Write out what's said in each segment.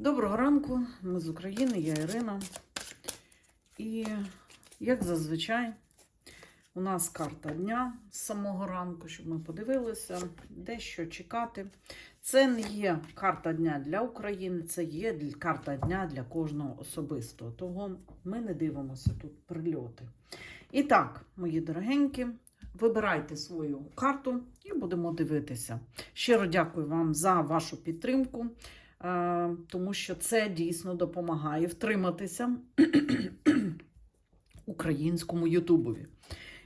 Доброго ранку, ми з України, я Ірина. І, як зазвичай, у нас карта дня з самого ранку, щоб ми подивилися, де що чекати. Це не є карта дня для України, це є карта дня для кожного особисто. Того ми не дивимося тут прильоти. І так, мої дорогенькі, вибирайте свою карту і будемо дивитися. Щиро дякую вам за вашу підтримку. Е, тому що це дійсно допомагає втриматися українському Ютубові.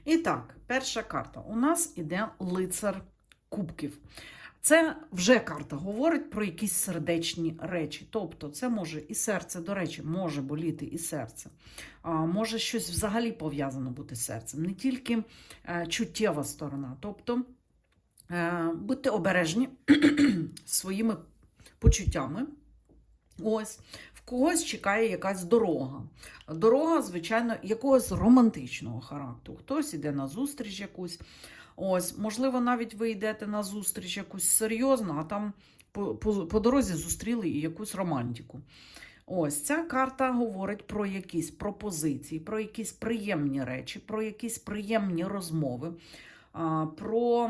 І так, перша карта. У нас іде лицар кубків. Це вже карта говорить про якісь сердечні речі. Тобто, це може і серце, до речі, може боліти і серце. А, може щось взагалі пов'язано бути з серцем, не тільки е, чуттєва сторона. Тобто, е, будьте обережні своїми почуттями. Ось, в когось чекає якась дорога. Дорога, звичайно, якогось романтичного характеру. Хтось іде на зустріч якусь. Ось, можливо, навіть ви йдете на зустріч якусь серйозну, а там по, по, по дорозі зустріли і якусь романтику. Ось ця карта говорить про якісь пропозиції, про якісь приємні речі, про якісь приємні розмови, про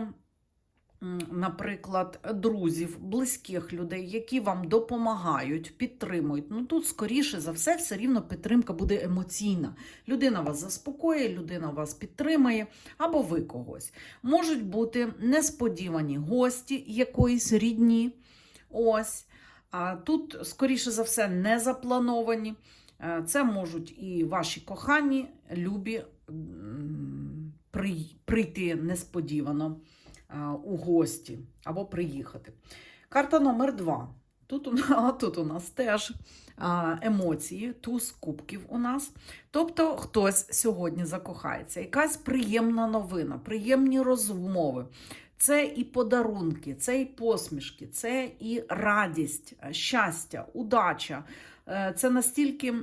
наприклад, друзів, близьких людей, які вам допомагають, підтримують. Ну тут, скоріше за все, все рівно підтримка буде емоційна. Людина вас заспокоює, людина вас підтримає, або ви когось. Можуть бути несподівані гості якоїсь рідні. Ось. А тут, скоріше за все, не заплановані. Е, Це можуть і ваші кохані, любі прийти несподівано у гості або приїхати. Карта номер два. Тут у нас, тут у нас теж а, емоції, туз кубків у нас. Тобто хтось сьогодні закохається. Якась приємна новина, приємні розмови. Це і подарунки, це і посмішки, це і радість, е, щастя, удача. Е, Це настільки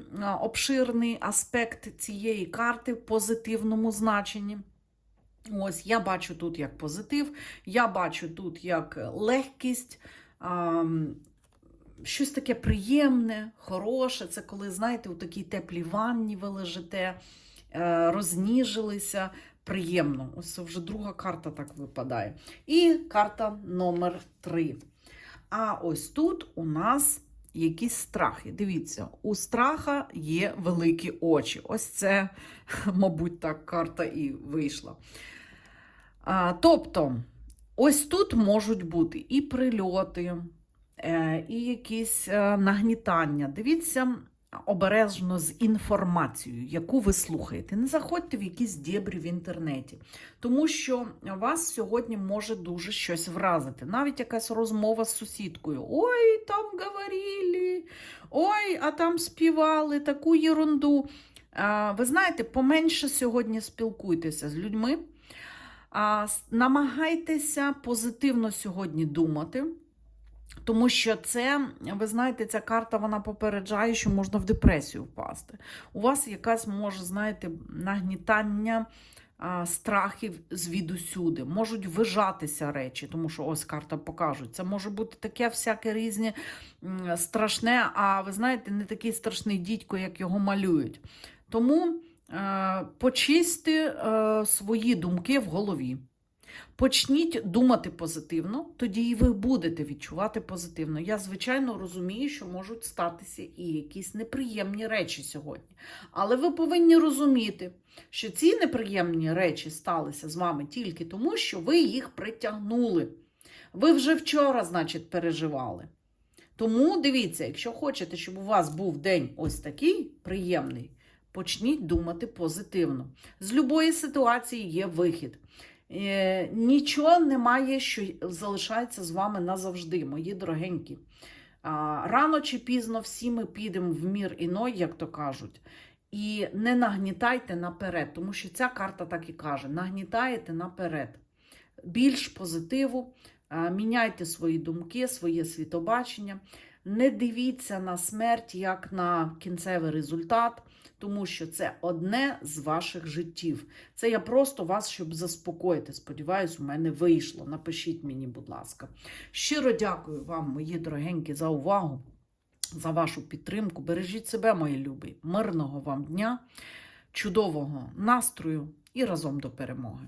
обширний аспект цієї карти в позитивному значенні. Ось я бачу тут як позитив, я бачу тут як легкість, щось таке приємне, хороше. Це коли, знаєте, у такій теплій ванні ви лежите, е, розніжилися. Приємно. Ось вже друга карта так випадає. І карта номер три. А ось тут у нас якісь страхи. Дивіться, у страха є великі очі. Ось це, мабуть, так карта і вийшла. А, тобто, ось тут можуть бути і прильоти, е, і якісь е, нагнітання. Дивіться обережно з інформацією, яку ви слухаєте. Не заходьте в якісь дєбрі в інтернеті, тому що вас сьогодні може дуже щось вразити. Навіть якась розмова з сусідкою. Ой, там говорили, ой, а там співали таку єрунду. Ви знаєте, поменше сьогодні спілкуйтеся з людьми. А, Намагайтеся позитивно сьогодні думати, тому що це, ви знаєте, ця карта вона попереджає, що можна в депресію впасти. У вас якась може, знаєте, нагнітання а, страхів звідусюди. Можуть вижатися речі, тому що ось карта покажуть. Це може бути таке всяке різне страшне, а ви знаєте, не такий страшний дідько, як його малюють. Тому е, почисти е, свої думки в голові. Почніть думати позитивно, тоді і ви будете відчувати позитивно. Я, звичайно, розумію, що можуть статися і якісь неприємні речі сьогодні. Але ви повинні розуміти, що ці неприємні речі сталися з вами тільки тому, що ви їх притягнули. Ви вже вчора, значить, переживали. Тому дивіться, якщо хочете, щоб у вас був день ось такий приємний, почніть думати позитивно. З любої ситуації є вихід. Е, Нічого немає, що залишається з вами назавжди, мої дорогенькі. Рано чи пізно всі ми підемо в мір іной, як то кажуть. І не нагнітайте наперед, тому що ця карта так і каже: нагнітаєте наперед. Більш позитиву, міняйте свої думки, своє світобачення. Не дивіться на смерть як на кінцевий результат, тому що це одне з ваших життів. Це я просто вас, щоб заспокоїти. Сподіваюсь, у мене вийшло. Напишіть мені, будь ласка. Щиро дякую вам, мої дорогенькі, за увагу. за вашу підтримку. Бережіть себе, мої любі. Мирного вам дня, чудового настрою і разом до перемоги.